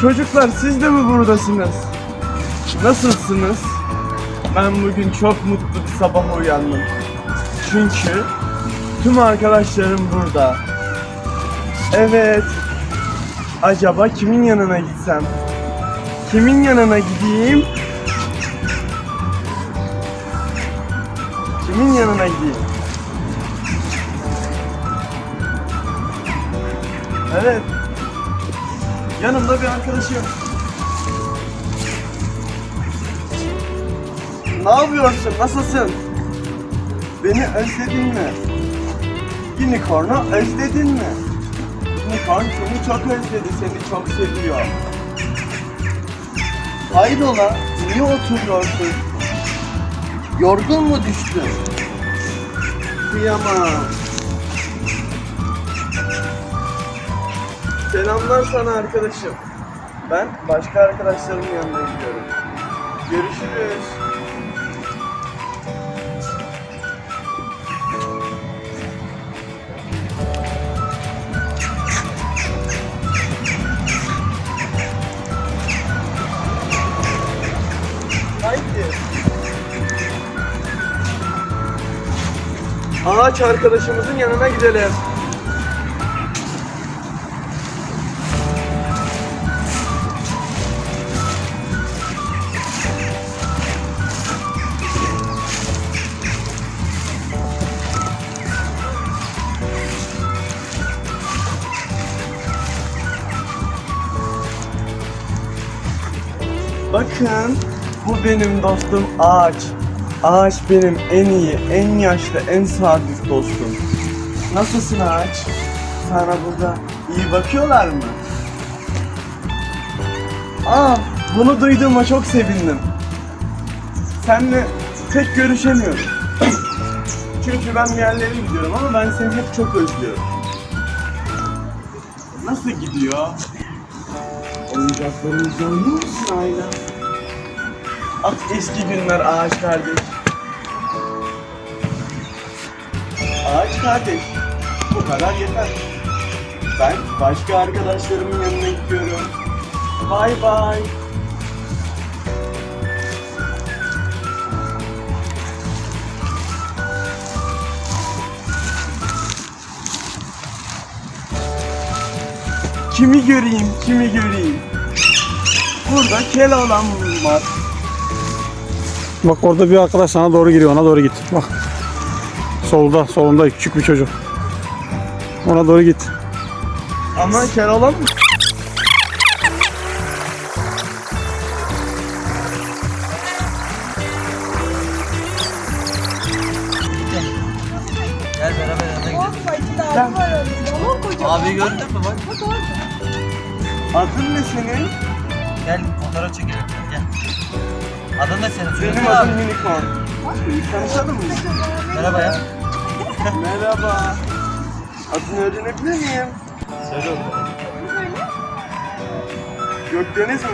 Çocuklar siz de mi buradasınız? Nasılsınız? Ben bugün çok mutlu bir sabah uyandım. Çünkü tüm arkadaşlarım burada. Evet. Acaba kimin yanına gitsem? Kimin yanına gideyim? Kimin yanına gideyim? Evet. Yanımda bir arkadaşım. Ne yapıyorsun? Nasılsın? Beni özledin mi? Unicorn'u özledin mi? Unicorn seni çok özledi, seni çok seviyor. Hayrola, niye oturuyorsun? Yorgun mu düştün? Kıyamam. Selamlar sana arkadaşım. Ben başka arkadaşlarımın yanına gidiyorum. Görüşürüz. Haydi. Ağaç arkadaşımızın yanına gidelim. Bakın bu benim dostum Ağaç. Ağaç benim en iyi, en yaşlı, en sadık dostum. Nasılsın Ağaç? Sana burada iyi bakıyorlar mı? Aa, bunu duyduğuma çok sevindim. Seninle tek görüşemiyorum. Çünkü ben bir yerlere gidiyorum ama ben seni hep çok özlüyorum. Nasıl gidiyor? Oyuncaklarımızla oynuyor musun aile? Ah eski günler ağaç kardeş. Ağaç kardeş. Bu kadar yeter. Ben başka arkadaşlarımın yanına gidiyorum. Bay bay. Kimi göreyim, kimi göreyim. Burada Keloğlan var. Bak orada bir arkadaş sana doğru giriyor. Ona doğru git. Bak. Solda, solunda küçük bir çocuk. Ona doğru git. Ama Keloğlan mı? Gel beraber yanına gidelim. Abi gördün mü bak? Bak orada. Adın ne senin? Gel fotoğraf çekelim. Adın ne senin? Benim adım abi. Unicorn. Tanışalım mı? Merhaba ya. Merhaba. Adını öğrenebilir miyim? Söyle oğlum. Gökdeniz mi?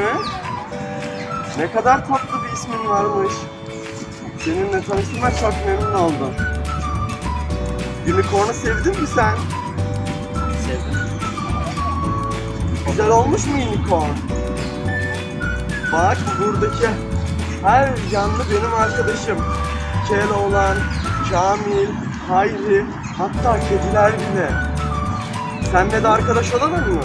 Ne kadar tatlı bir ismin varmış. Seninle tanıştığıma çok memnun oldum. Unicorn'u sevdin mi sen? Sevdim. Güzel olmuş mu unicorn? Bak buradaki her canlı benim arkadaşım. Keloğlan, Kamil, Hayri, hatta kediler bile. Senle de arkadaş olalım mı?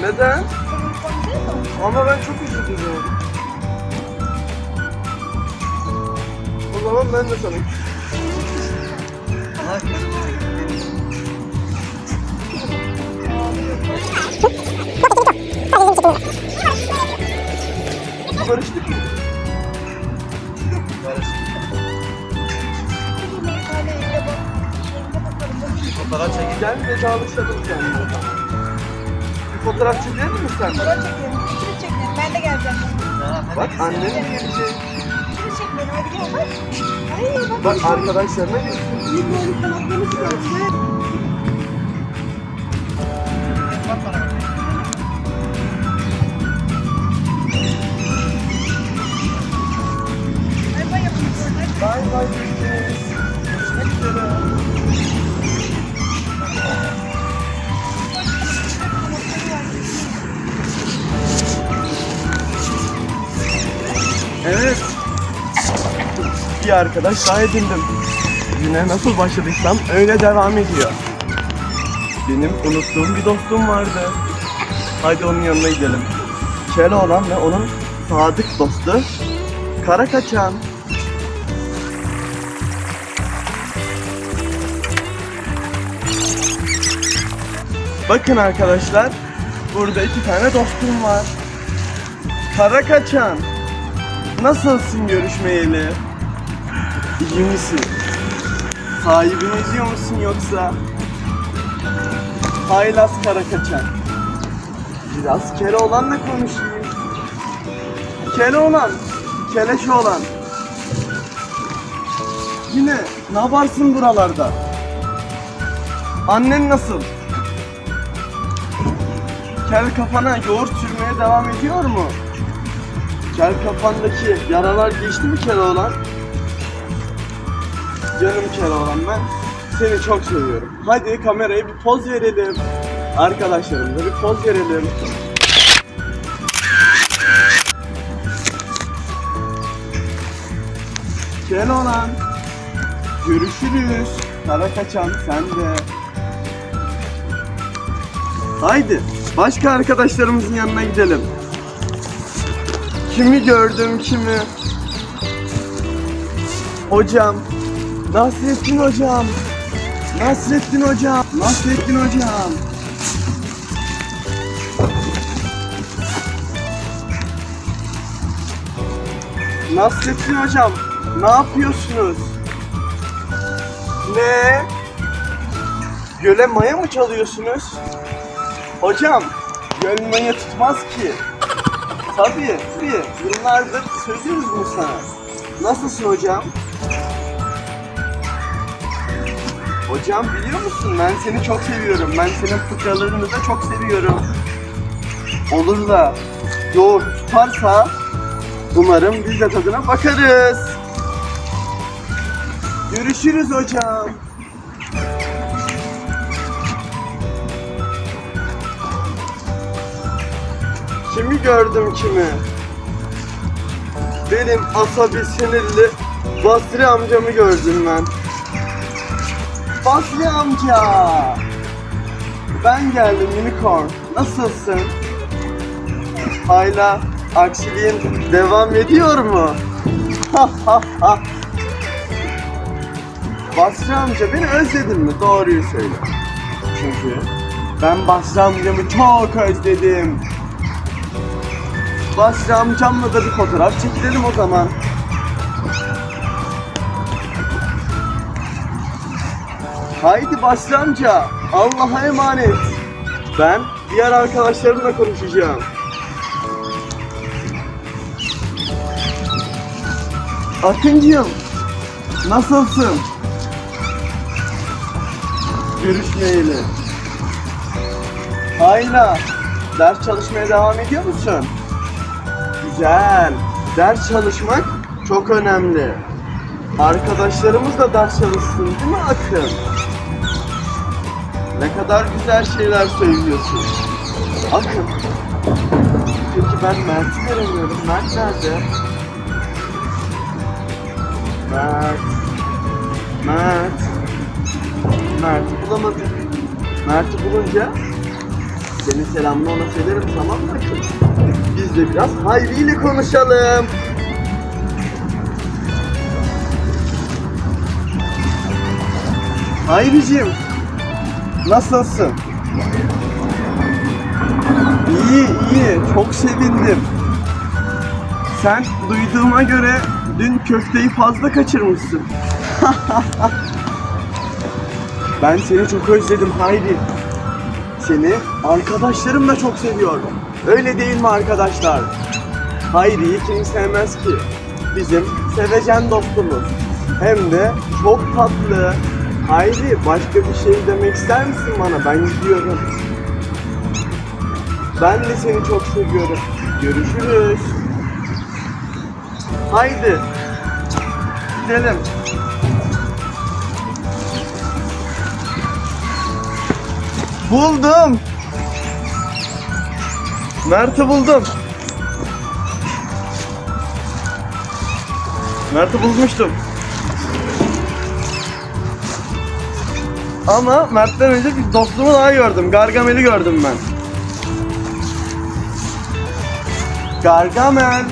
Neden? Ama ben çok üzüldüm. O zaman ben de sana Bak. Barıştık mı? Fotoğraf çekelim. Gel vedalaşalım seninle. Bir fotoğraf çekelim mi sen? Balon çekelim. İkili çekelim. Ben de geleceğim. Bak gidiyorsun? gelecek. Bak. Arkadaşlarına göster. Evet. Bir arkadaş daha edindim. Güne nasıl başladıysam öyle devam ediyor. Benim unuttuğum bir dostum vardı. Haydi onun yanına gidelim. Keloğlan ve onun sadık dostu Kara Kaçan. Bakın arkadaşlar, burada iki tane dostum var. Kara Kaçan, nasılsın görüşmeyeli? İyi misin? Sahibini üzüyor musun yoksa? Haylaz Kara Kaçan. Biraz Keloğlan'la konuşayım. Keloğlan, Keleşoğlan. Yine ne yaparsın buralarda? Annen nasıl? Kel kafana yoğurt sürmeye devam ediyor mu? Kel kafandaki yaralar geçti mi Keloğlan? Canım Keloğlan ben seni çok seviyorum. Hadi kameraya bir poz verelim. Arkadaşlarımıza bir poz verelim. Keloğlan. Görüşürüz. Kara kaçan sen de. Haydi başka arkadaşlarımızın yanına gidelim. Kimi gördüm kimi? Hocam. Nasrettin hocam. Nasrettin hocam. Nasrettin hocam. Nasrettin hocam. Ne yapıyorsunuz? Ne? Göle maya mı çalıyorsunuz? Hocam, maya tutmaz ki. Tabii, tabii. Yıllardır söylüyoruz bunu sana. Nasılsın hocam? Hocam biliyor musun ben seni çok seviyorum. Ben senin fıkralarını da çok seviyorum. Olur da yoğurt tutarsa umarım biz de tadına bakarız. Görüşürüz hocam. Kimi gördüm kimi? Benim asabi sinirli Basri amcamı gördüm ben. Basri amca! Ben geldim unicorn. Nasılsın? Hala aksiliğin devam ediyor mu? Basri amca beni özledin mi? Doğruyu söyle. Çünkü ben Basri amcamı çok özledim. Basri amcamla da bir fotoğraf çekilelim o zaman. Haydi Basri amca, Allah'a emanet. Ben diğer arkadaşlarımla konuşacağım. Akıncığım, nasılsın? Görüşmeyeli. Hayla, ders çalışmaya devam ediyor musun? Güzel. Ders çalışmak çok önemli. Arkadaşlarımız da ders çalışsın değil mi Akın? Ne kadar güzel şeyler söylüyorsun. Akın. Peki ben Mert'i göremiyorum. Mert nerede? Mert. Mert. Mert'i bulamadım. Mert'i bulunca senin selamını ona söylerim tamam mı? Biz de biraz Hayri ile konuşalım. Hayricim, nasılsın? İyi, iyi. Çok sevindim. Sen duyduğuma göre dün köfteyi fazla kaçırmışsın. ben seni çok özledim Hayri. Seni arkadaşlarım da çok seviyor. Öyle değil mi arkadaşlar? Hayri'yi kim sevmez ki? Bizim sevecen dostumuz. Hem de çok tatlı. Hayri başka bir şey demek ister misin bana? Ben gidiyorum. Ben de seni çok seviyorum. Görüşürüz. Haydi. Gidelim. Buldum. Mert'i buldum. Mert'i bulmuştum. Ama Mert'ten önce bir dostumu daha gördüm. Gargamel'i gördüm ben. Gargamel.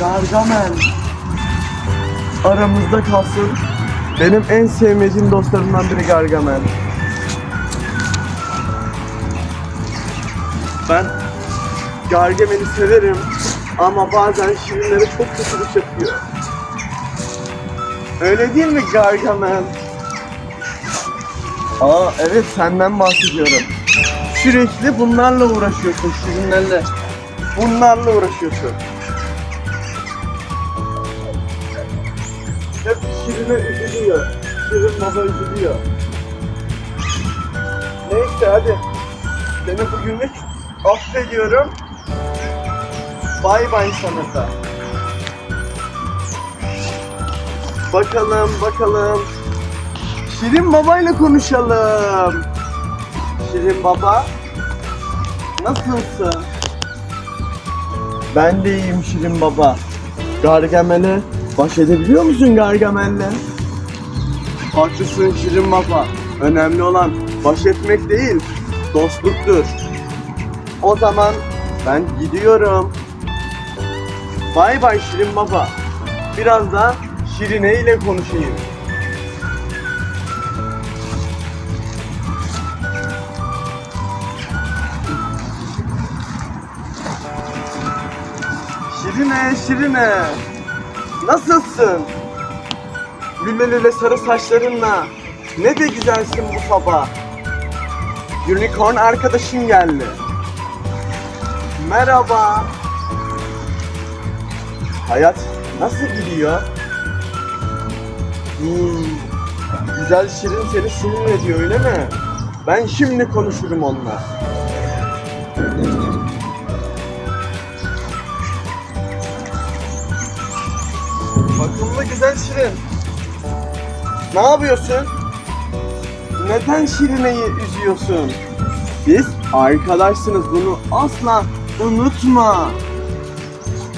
Gargamel. Aramızda kalsın. Benim en sevmediğim dostlarımdan biri Gargamel. Ben Gargamel'i severim ama bazen şirinlere çok kötülük yapıyor. Öyle değil mi Gargamel? Aa evet senden bahsediyorum. Sürekli bunlarla uğraşıyorsun şirinlerle. Bunlarla uğraşıyorsun. Hep Şirin'e üzülüyor. Şirin baba üzülüyor. Neyse hadi. Seni bugünlük affediyorum. Bay bay sana. Bakalım bakalım. Şirin babayla konuşalım. Şirin baba. Nasılsın? Ben de iyiyim Şirin baba. Gargamel'e baş edebiliyor musun Gargamel'le? Haklısın Şirin baba. Önemli olan baş etmek değil, dostluktur. O zaman ben gidiyorum. Bay bay Şirin baba. Biraz da Şirine ile konuşayım. Şirine, Şirine. Nasılsın? Lüle sarı saçlarınla. Ne de güzelsin bu sabah. Unicorn arkadaşın geldi. Merhaba. Hayat nasıl gidiyor? Hmm, güzel Şirin seni sinir ediyor öyle mi? Ben şimdi konuşurum onunla. Bakımlı güzel Şirin. Ne yapıyorsun? Neden Şirine'yi üzüyorsun? Biz arkadaşsınız bunu asla unutma.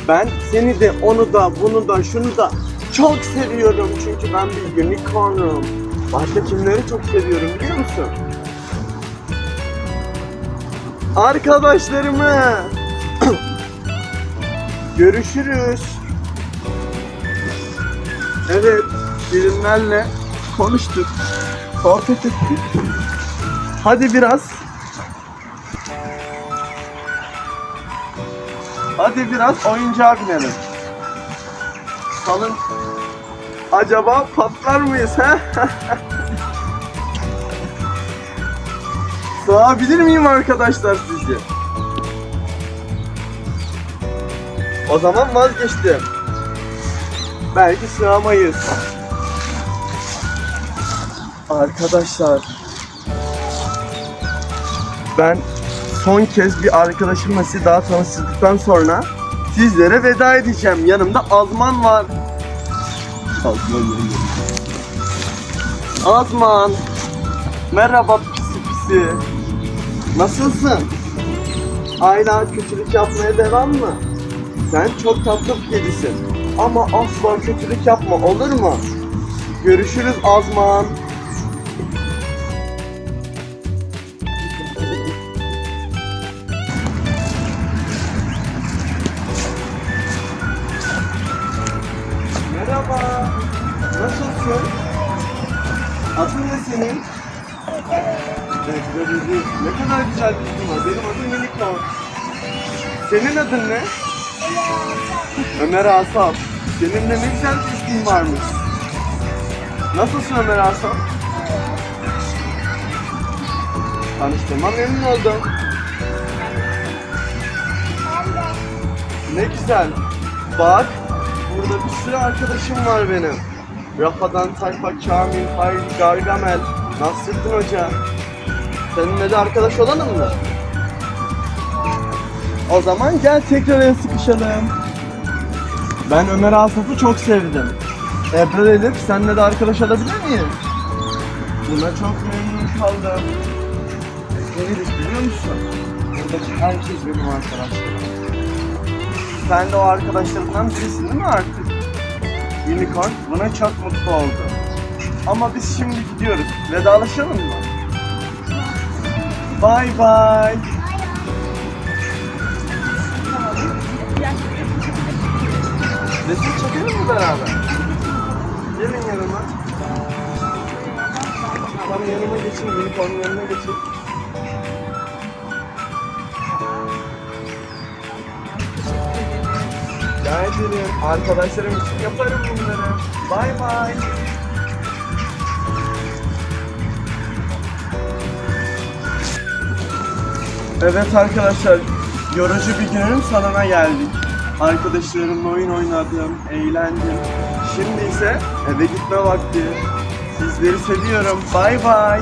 Ben seni de onu da bunu da şunu da çok seviyorum çünkü ben bir unicornum. Başka kimleri çok seviyorum biliyor musun? Arkadaşlarımı. Görüşürüz. Evet, birimlerle konuştuk, sohbet ettik. Hadi biraz. Hadi biraz oyuncağa binelim. Salın. Acaba patlar mıyız ha? Sığabilir miyim arkadaşlar sizce? O zaman vazgeçtim. Belki sığamayız. Arkadaşlar. Ben son kez bir arkadaşımla sizi daha tanıştırdıktan sonra sizlere veda edeceğim. Yanımda Azman var. Azman Azman. Merhaba pisi pisi. Nasılsın? Hala kötülük yapmaya devam mı? Sen çok tatlı bir kedisin. Ama asla kötülük yapma olur mu? Görüşürüz Azman. Nasılsın? Adın ne senin? Ne kadar güzel bir isim var. Benim adım Unicorn. Senin adın ne? Ömer Asaf. Senin de ne güzel bir ismin varmış. Nasılsın Ömer Asaf? Tanıştığıma memnun oldum. Ne güzel. Bak, burada bir sürü arkadaşım var benim. Rafa'dan Tayfa, Kamil, Hayri, Gargamel, Nasrettin Hoca. Seninle de arkadaş olalım mı? O zaman gel tekrar el sıkışalım. Ben Ömer Asaf'ı çok sevdim. Ebrar Elif seninle de arkadaş olabilir miyim? Buna çok memnun kaldım. Elif biliyor musun? Buradaki herkes benim arkadaşlarım. Sen de o arkadaşlarımdan birisin değil mi artık? Unicorn buna çok mutlu oldu. Ama biz şimdi gidiyoruz. Vedalaşalım mı? Bay bay. Resim çekelim mi beraber? Gelin yanıma. Bana yanıma geçin, unicornun yanına geçin. rica ederim. Arkadaşlarım için yaparım bunları. Bay bay. Evet arkadaşlar, yorucu bir günün sonuna geldik. Arkadaşlarımla oyun oynadım, eğlendim. Şimdi ise eve gitme vakti. Sizleri seviyorum. Bay bay.